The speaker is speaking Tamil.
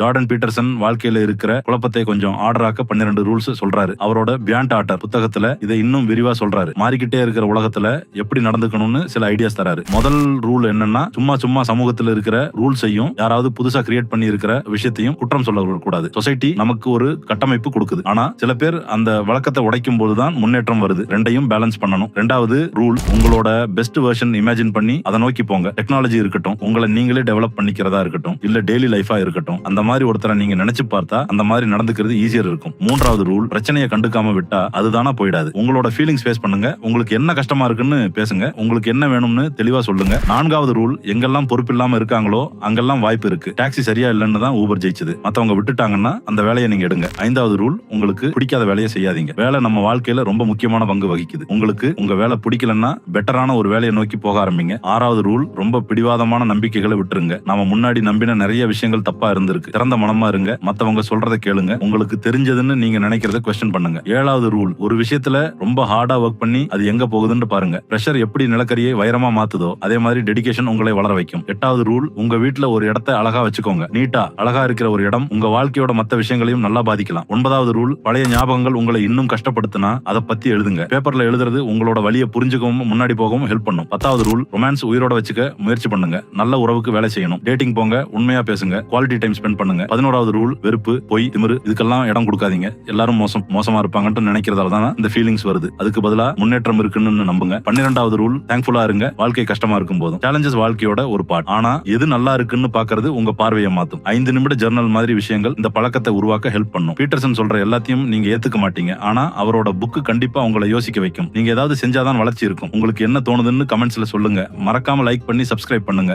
ஜார்டன் பீட்டர்சன் வாழ்க்கையில இருக்கிற குழப்பத்தை கொஞ்சம் ஆர்டராக்க பன்னிரண்டு ரூல்ஸ் சொல்றாரு. அவரோட பியாண்ட் ஆர்டர் புத்தகத்துல இதை இன்னும் விரிவா சொல்றாரு. மாறிக்கிட்டே இருக்கிற உலகத்துல எப்படி நடந்துக்கணும்னு சில ஐடியாஸ் தராரு. முதல் ரூல் என்னன்னா சும்மா சும்மா சமூகத்துல இருக்கிற ரூல்ஸையும் யாராவது புதுசா கிரியேட் பண்ணி இருக்கிற விஷயத்தையும் குற்றம் சொல்ல கூடாது சொசைட்டி நமக்கு ஒரு கட்டமைப்பு கொடுக்குது. ஆனா சில பேர் அந்த வழக்கத்தை உடைக்கும் போதுதான் முன்னேற்றம் வருது. ரெண்டையும் பேலன்ஸ் பண்ணணும். ரெண்டாவது ரூல் உங்களோட பெஸ்ட் வெர்ஷன் இமேஜின் பண்ணி அதை நோக்கி போங்க. டெக்னாலஜி இருக்கட்டும் உங்களை நீங்களே டெவலப் பண்ணிக்கிறதா இருக்கட்டும் இல்ல டெய்லி லைஃபா இருக்கட்டும் அந்த மாதிரி ஒருத்தரை நீங்க நினைச்சு பார்த்தா அந்த மாதிரி நடந்துக்கிறது ஈஸியர் இருக்கும். மூன்றாவது ரூல் பிரச்சனையை கண்டுக்காம விட்டா அதுதானா போயிடாது. உங்களோட ஃபீலிங்ஸ் ஃபேஸ் பண்ணுங்க. உங்களுக்கு என்ன கஷ்டமா இருக்குன்னு பேசுங்க. உங்களுக்கு என்ன வேணும்னு தெளிவா சொல்லுங்க. நான்காவது ரூல் எங்கெல்லாம் பொறுப்பு இல்லாம இருக்காங்களோ அங்கெல்லாம் வாய்ப்பு இருக்கு. டாக்ஸி சரியா இல்லைன்னு தான் ஊபர் ஜெயிச்சது. மத்தவங்க விட்டுட்டாங்கன்னா அந்த வேலையை நீங்க எடுங்க. ஐந்தாவது ரூல் உங்களுக்கு பிடிக்காத வேலையை செய்யாதீங்க. வேலை நம்ம வாழ்க்கையில ரொம்ப முக்கியமான பங்கு வகிக்குது. உங்களுக்கு உங்க வேலை பிடிக்கலன்னா பெட்டரான ஒரு வேலையை நோக்கி போக ஆரம்பிங்க. ஆறாவது ரூல் ரொம்ப பிடிவாதமான நம்பிக்கைகளை விட்டுருங்க. நம்ம முன்னாடி நம்பின நிறைய விஷயங்கள் தப்பா இருந்திருக்கு. திறந்த மனமா இருங்க. மத்தவங்க சொல்றத கேளுங்க. உங்களுக்கு தெரிஞ்சதுன்னு நீங்க நினைக்கிறத கொஸ்டின் பண்ணுங்க. ஏழாவது ரூல் ஒரு விஷயத்துல ரொம்ப ஹார்டா ஒர்க் பண்ணி அது எங்க போகுதுன்னு பாருங்க. பிரஷர் எப்படி நிலக்கரியை வைரமா மாத்துதோ அதே மாதிரி டெடிகேஷன் உங்களை வளர வைக்கும். எட்டாவது ரூல் உங்க வீட்டுல ஒரு இடத்த அழகா வச்சுக்கோங்க. நீட்டா அழகா இருக்கிற ஒரு இடம் உங்க வாழ்க்கையோட மத்த விஷயங்களையும் நல்லா பாதிக்கலாம். ஒன்பதாவது ரூல் பழைய ஞாபகங்கள் உங்களை இன்னும் கஷ்டப்படுத்தினா அதை பத்தி எழுதுங்க. பேப்பர்ல எழுதுறது உங்களோட வழியை புரிஞ்சுக்கவும் முன்னாடி போகவும் ஹெல்ப் பண்ணும். பத்தாவது ரூல் ரொமான்ஸ் உயிரோட வச்சுக்க முயற்சி பண்ணுங்க. நல்ல உறவுக்கு வேலை செய்யணும். டேட்டிங் போங்க உண்மையா பேசுங்க. குவாலிட்டி டைம் ஸ்பெண்ட் பண்ணுங்க. பதினோராவது ரூல் வெறுப்பு பொய் திமிரு இதுக்கெல்லாம் இடம் கொடுக்காதீங்க. எல்லாரும் மோசம் மோசமா இருப்பாங்கன்னு நினைக்கிறதால தான் இந்த ஃபீலிங்ஸ் வருது. அதுக்கு பதிலா முன்னேற்றம் இருக்குன்னு நம்புங்க. பன்னிரெண்டாவது ரூல் தேங்க்ஃபுல்லா இருங்க. வாழ்க்கை கஷ்டமா இருக்கும் போதும். சேலஞ்சஸ் வாழ்க்கையோட ஒரு பாட் ஆனா எது நல்லா இருக்குன்னு பாக்குறது உங்க பார்வையை மாத்தும். ஐந்து நிமிட ஜர்னல் மாதிரி விஷயங்கள் இந்த பழக்கத்தை உருவாக்க ஹெல்ப் பண்ணும். பீட்டர்சன் சொல்ற எல்லாத்தையும் நீங்க ஏத்துக்க மாட்டீங்க. ஆனா அவரோட புக்கு கண்டிப்பா உங்களை யோசிக்க வைக்கும். நீங்க ஏதாவது செஞ்சாதான் வளர்ச்சி இருக்கும். உங்களுக்கு என்ன தோணுதுன்னு கமெண்ட்ஸ்ல சொல்லுங்க. மறக்காம லைக் பண்ணி சப்ஸ்கிரைப் பண்ணுங்க.